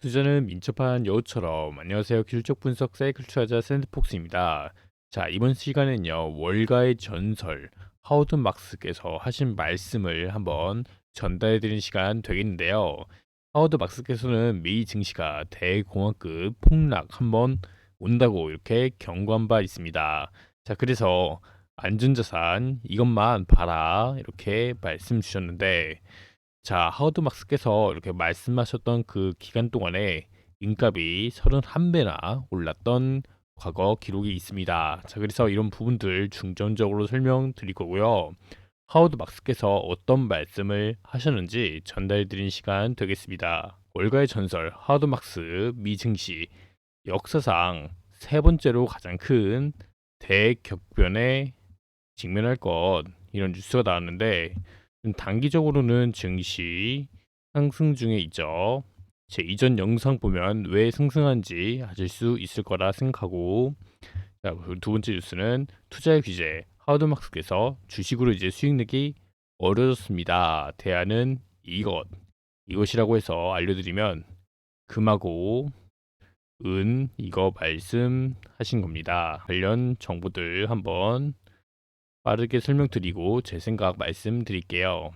투자는 민첩한 여우처럼 안녕하세요. 기술적 분석 사이클 투자자 샌드폭스입니다. 자, 이번 시간은요. 월가의 전설 하우드 막스께서 하신 말씀을 한번 전달해 드리는 시간 되겠는데요. 하우드 막스께서는 미 증시가 대공황급 폭락 한번 온다고 이렇게 경고한 바 있습니다. 자, 그래서 안전자산 이것만 봐라 이렇게 말씀 주셨는데 자, 하워드 막스께서 이렇게 말씀하셨던 그 기간 동안에 인값이 31배나 올랐던 과거 기록이 있습니다. 자, 그래서 이런 부분들 중점적으로 설명드릴 거고요. 하워드 막스께서 어떤 말씀을 하셨는지 전달드린 시간 되겠습니다. 월가의 전설 하워드 막스 미 증시 역사상 세 번째로 가장 큰 대격변에 직면할 것 이런 뉴스가 나왔는데 단기적으로는 증시 상승 중에 있죠. 제 이전 영상 보면 왜 상승한지 아실 수 있을 거라 생각하고 자, 그두 번째 뉴스는 투자의 규제 하우드막스께서 주식으로 이제 수익 내기 어려졌습니다. 대안은 이것 이것이라고 해서 알려드리면 금하고 은 이거 말씀하신 겁니다. 관련 정보들 한번 빠르게 설명드리고 제 생각 말씀드릴게요.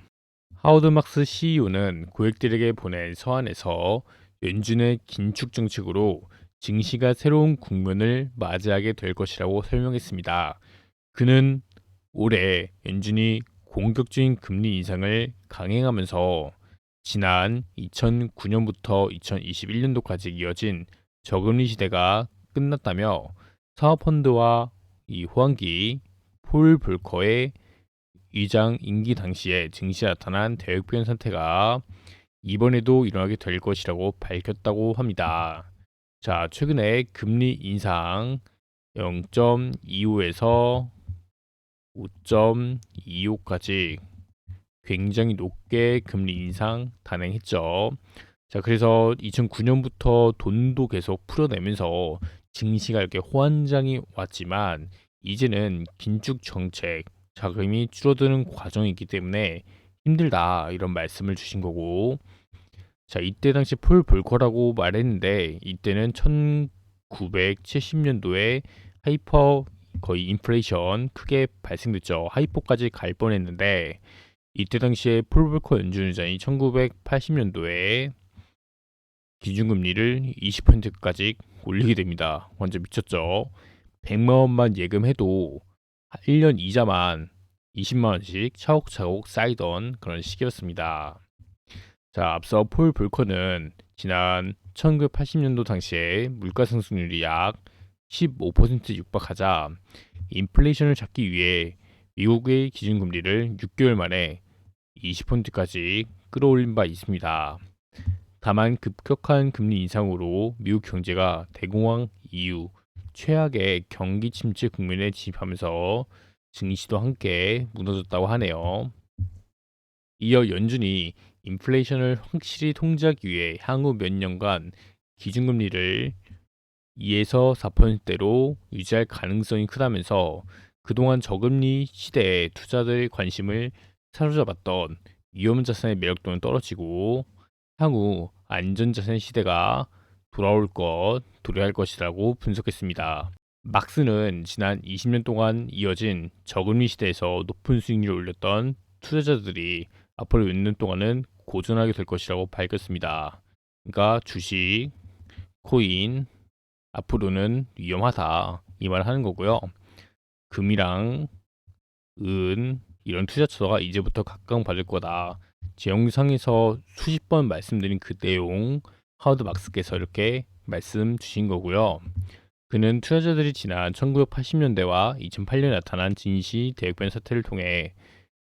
하워드 막스 CEO는 고객들에게 보낸 서한에서 연준의 긴축 정책으로 증시가 새로운 국면을 맞이하게 될 것이라고 설명했습니다. 그는 올해 연준이 공격적인 금리 인상을 강행하면서 지난 2009년부터 2021년도까지 이어진 저금리 시대가 끝났다며 사업펀드와 이 호황기 폴 볼커의 의장 임기 당시에 증시에 나타난 대역변 상태가 이번에도 일어나게 될 것이라고 밝혔다고 합니다. 자, 최근에 금리 인상 0.25에서 5.25까지 굉장히 높게 금리 인상 단행했죠. 자, 그래서 2009년부터 돈도 계속 풀어내면서 증시가 이렇게 호황장이 왔지만 이제는 긴축 정책 자금이 줄어드는 과정이기 때문에 힘들다 이런 말씀을 주신 거고. 자 이때 당시 폴 볼커라고 말했는데 이때는 1970년도에 하이퍼 거의 인플레이션 크게 발생됐죠. 하이퍼까지 갈 뻔했는데 이때 당시에 폴 볼커 연준의장이 1980년도에 기준금리를 20%까지 올리게 됩니다. 완전 미쳤죠 100만 원만 예금해도 1년 이자만 20만 원씩 차곡차곡 쌓이던 그런 시기였습니다. 자, 앞서 폴 볼커는 지난 1980년도 당시에 물가 상승률이 약 15% 육박하자 인플레이션을 잡기 위해 미국의 기준금리를 6개월 만에 20%까지 끌어올린 바 있습니다. 다만 급격한 금리 인상으로 미국 경제가 대공황 이후 최악의 경기 침체 국면에 진입하면서 증시도 함께 무너졌다고 하네요. 이어 연준이 인플레이션을 확실히 통제하기 위해 향후 몇 년간 기준금리를 2에서 4%대로 유지할 가능성이 크다면서 그동안 저금리 시대에 투자들 관심을 사로잡았던 위험자산의 매력도는 떨어지고 향후 안전자산 시대가 돌아올 것, 도래할 것이라고 분석했습니다. 막스는 지난 20년 동안 이어진 저금리 시대에서 높은 수익률을 올렸던 투자자들이 앞으로 몇 년 동안은 고전하게 될 것이라고 밝혔습니다. 그러니까 주식, 코인 앞으로는 위험하다 이 말을 하는 거고요. 금이랑 은 이런 투자처가 이제부터 각광받을 거다. 제 영상에서 수십 번 말씀드린 그 내용 하워드 막스께서 이렇게 말씀 주신 거고요. 그는 투자자들이 지난 1980년대와 2008년에 나타난 진시 대역변 사태를 통해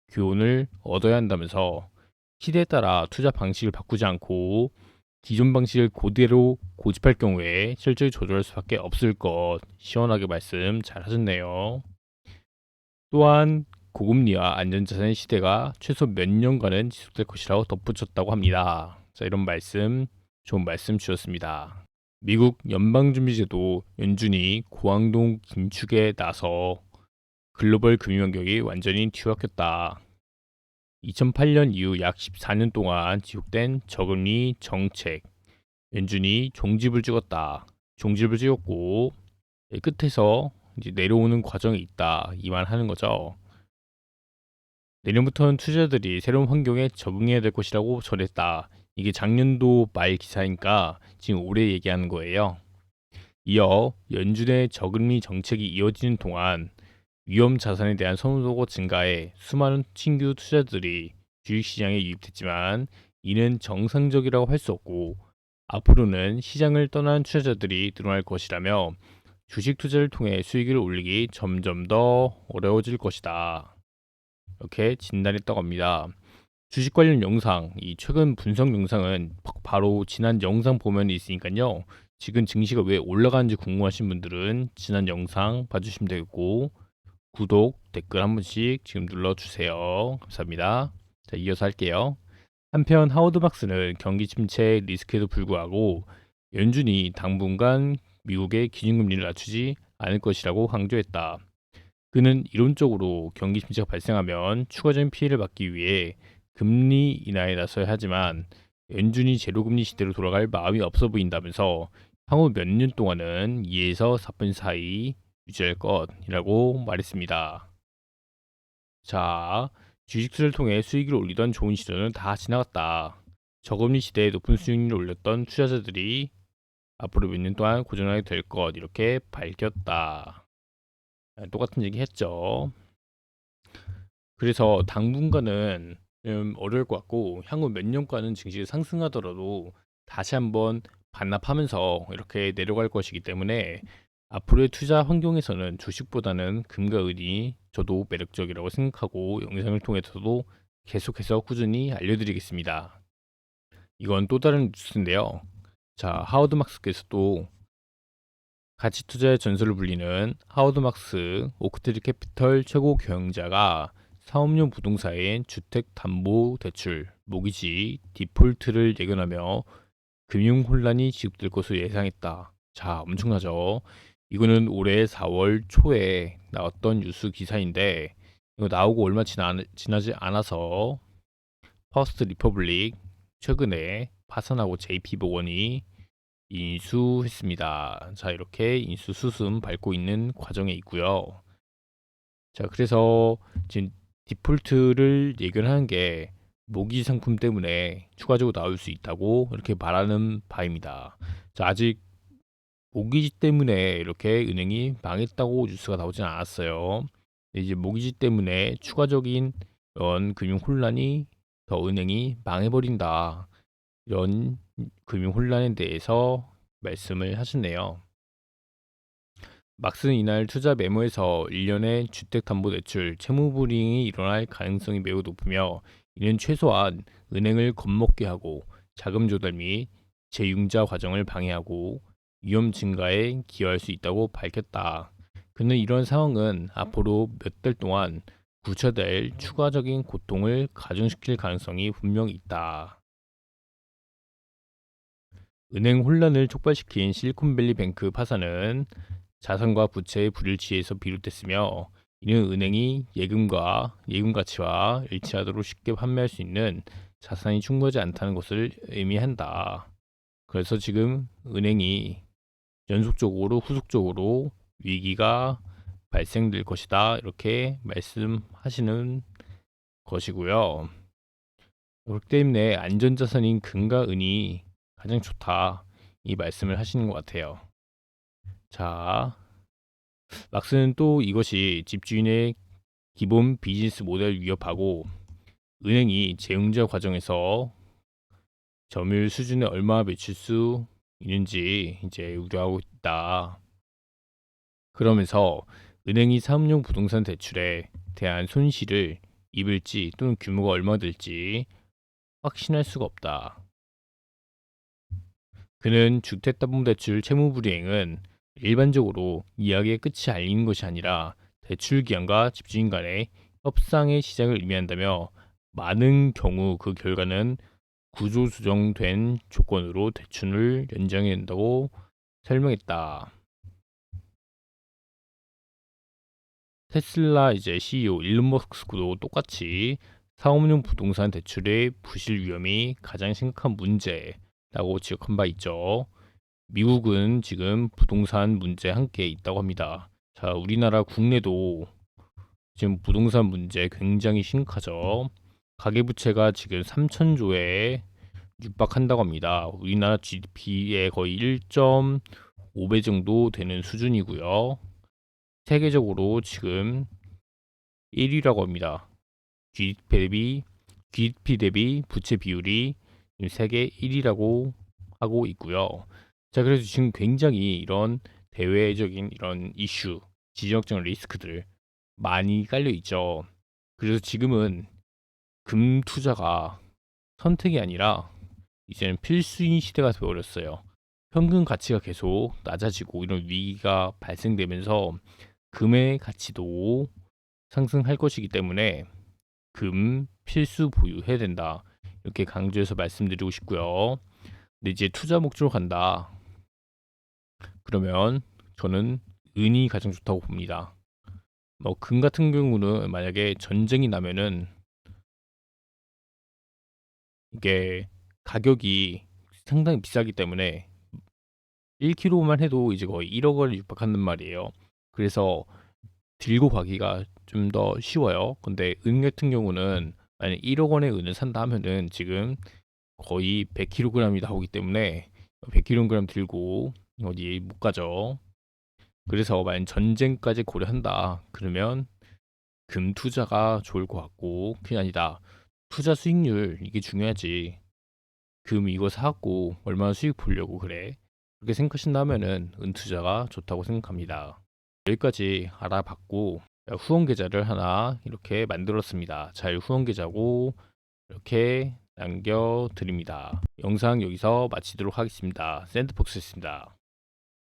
교훈을 얻어야 한다면서 시대에 따라 투자 방식을 바꾸지 않고 기존 방식을 그대로 고집할 경우에 실질 조절할 수밖에 없을 것 시원하게 말씀 잘 하셨네요. 또한 고금리와 안전자산 시대가 최소 몇 년간은 지속될 것이라고 덧붙였다고 합니다. 자, 이런 말씀 좋은 말씀 주셨습니다. 미국 연방준비제도 연준이 고항동 긴축에 나서 글로벌 금융 환경이 완전히 뒤바뀌었다. 2008년 이후 약 14년 동안 지속된 저금리 정책, 연준이 종집을 찍었다. 종집을 찍었고 예, 끝에서 이제 내려오는 과정이 있다. 이만 하는 거죠. 내년부터는 투자자들이 새로운 환경에 적응해야 될 것이라고 전했다. 이게 작년도 말 기사니까 지금 올해 얘기하는 거예요. 이어 연준의 저금리 정책이 이어지는 동안 위험 자산에 대한 선호도가 증가해 수많은 신규 투자들이 주식시장에 유입됐지만 이는 정상적이라고 할 수 없고 앞으로는 시장을 떠난 투자자들이 늘어날 것이라며 주식 투자를 통해 수익을 올리기 점점 더 어려워질 것이다. 이렇게 진단했다고 합니다. 주식 관련 영상, 이 최근 분석 영상은 바로 지난 영상 보면 있으니까요. 지금 증시가 왜 올라가는지 궁금하신 분들은 지난 영상 봐주시면 되겠고 구독, 댓글 한 번씩 지금 눌러주세요. 감사합니다. 자, 이어서 할게요. 한편 하워드 박스는 경기 침체 리스크에도 불구하고 연준이 당분간 미국의 기준금리를 낮추지 않을 것이라고 강조했다. 그는 이론적으로 경기 침체가 발생하면 추가적인 피해를 막기 위해 금리 인하에 나서야 하지만 연준이 제로금리 시대로 돌아갈 마음이 없어 보인다면서 향후 몇 년 동안은 2에서 4분 사이 유지할 것이라고 말했습니다. 자, 주식 투자를 통해 수익을 올리던 좋은 시절은 다 지나갔다. 저금리 시대에 높은 수익률을 올렸던 투자자들이 앞으로 몇 년 동안 고전하게 될 것 이렇게 밝혔다. 네, 똑같은 얘기 했죠. 그래서 당분간은 좀 어려울 것 같고 향후 몇 년간은 증시가 상승하더라도 다시 한번 반납하면서 이렇게 내려갈 것이기 때문에 앞으로의 투자 환경에서는 주식보다는 금과 은이 저도 매력적이라고 생각하고 영상을 통해서도 계속해서 꾸준히 알려드리겠습니다. 이건 또 다른 뉴스인데요. 자, 하워드 막스께서도 가치 투자의 전설을 불리는 하워드 막스 오크트리 캐피털 최고 경영자가 사업용 부동산인 주택담보대출 모기지 디폴트를 예견하며 금융 혼란이 지속될 것으로 예상했다. 자, 엄청나죠. 이거는 올해 4월 초에 나왔던 뉴스 기사인데 이거 나오고 얼마 지나, 지나지 않아서 퍼스트 리퍼블릭 최근에 파산하고 JP 보건이 인수했습니다. 자, 이렇게 인수 수순 밟고 있는 과정에 있고요. 자, 그래서 지금 디폴트를 예견하는 게 모기 상품 때문에 추가적으로 나올 수 있다고 이렇게 말하는 바입니다. 자, 아직 모기지 때문에 이렇게 은행이 망했다고 뉴스가 나오진 않았어요. 이제 모기지 때문에 추가적인 이런 금융 혼란이 더 은행이 망해버린다. 이런 금융 혼란에 대해서 말씀을 하셨네요. 막스는 이날 투자 메모에서 1년의 주택담보대출 채무불이행이 일어날 가능성이 매우 높으며 이는 최소한 은행을 겁먹게 하고 자금 조달 및 재융자 과정을 방해하고 위험 증가에 기여할 수 있다고 밝혔다. 그는 이런 상황은 앞으로 몇 달 동안 구체될 추가적인 고통을 가중시킬 가능성이 분명히 있다. 은행 혼란을 촉발시킨 실리콘밸리 뱅크 파산은 자산과 부채의 불일치에서 비롯됐으며 이는 은행이 예금과 예금 가치와 일치하도록 쉽게 판매할 수 있는 자산이 충분하지 않다는 것을 의미한다. 그래서 지금 은행이 연속적으로 후속적으로 위기가 발생될 것이다. 이렇게 말씀하시는 것이고요. 그렇기 때문에 안전자산인 금과 은이 가장 좋다. 이 말씀을 하시는 것 같아요. 자, 막스는 또 이것이 집주인의 기본 비즈니스 모델을 위협하고 은행이 재응자 과정에서 점유율 수준에 얼마 미칠 수 있는지 이제 우려하고 있다. 그러면서 은행이 사업용 부동산 대출에 대한 손실을 입을지 또는 규모가 얼마 될지 확신할 수가 없다. 그는 주택담보대출 채무불이행은 일반적으로 이야기의 끝이 아닌 것이 아니라 대출 기한과 집주인 간의 협상의 시작을 의미한다며 많은 경우 그 결과는 구조 수정된 조건으로 대출을 연장해야 된다고 설명했다. 테슬라 이제 CEO 일론 머스크도 똑같이 사업용 부동산 대출의 부실 위험이 가장 심각한 문제라는 라고 지적한 바 있죠. 미국은 지금 부동산 문제 함께 있다고 합니다. 자, 우리나라 국내도 지금 부동산 문제 굉장히 심각하죠. 가계부채가 지금 3천조에 육박한다고 합니다. 우리나라 GDP의 거의 1.5배 정도 되는 수준이고요. 세계적으로 지금 1위라고 합니다. GDP 대비 GDP 대비 부채 비율이 세계 1위라고 하고 있고요. 자, 그래서 지금 굉장히 이런 대외적인 이런 이슈, 지정학적 리스크들 많이 깔려 있죠. 그래서 지금은 금 투자가 선택이 아니라 이제는 필수인 시대가 되어버렸어요. 평균 가치가 계속 낮아지고 이런 위기가 발생되면서 금의 가치도 상승할 것이기 때문에 금 필수 보유해야 된다. 이렇게 강조해서 말씀드리고 싶고요. 근데 이제 투자 목적으로 간다. 그러면 저는 은이 가장 좋다고 봅니다. 뭐 금 같은 경우는 만약에 전쟁이 나면은 이게 가격이 상당히 비싸기 때문에 1kg만 해도 이제 거의 1억 원을 육박한단 말이에요. 그래서 들고 가기가 좀 더 쉬워요. 근데 은 같은 경우는 만약 1억 원의 은을 산다 하면은 지금 거의 100kg이 나오기 때문에 100kg 들고 어디 못 가죠. 그래서 만약 전쟁까지 고려한다 그러면 금 투자가 좋을 것 같고 그게 아니다. 투자 수익률 이게 중요하지. 금 이거 사갖고 얼마나 수익 보려고 그래? 그렇게 생각하신다면은 은 투자가 좋다고 생각합니다. 여기까지 알아봤고 후원 계좌를 하나 이렇게 만들었습니다. 잘 후원 계좌고 이렇게 남겨드립니다. 영상 여기서 마치도록 하겠습니다. 샌드박스였습니다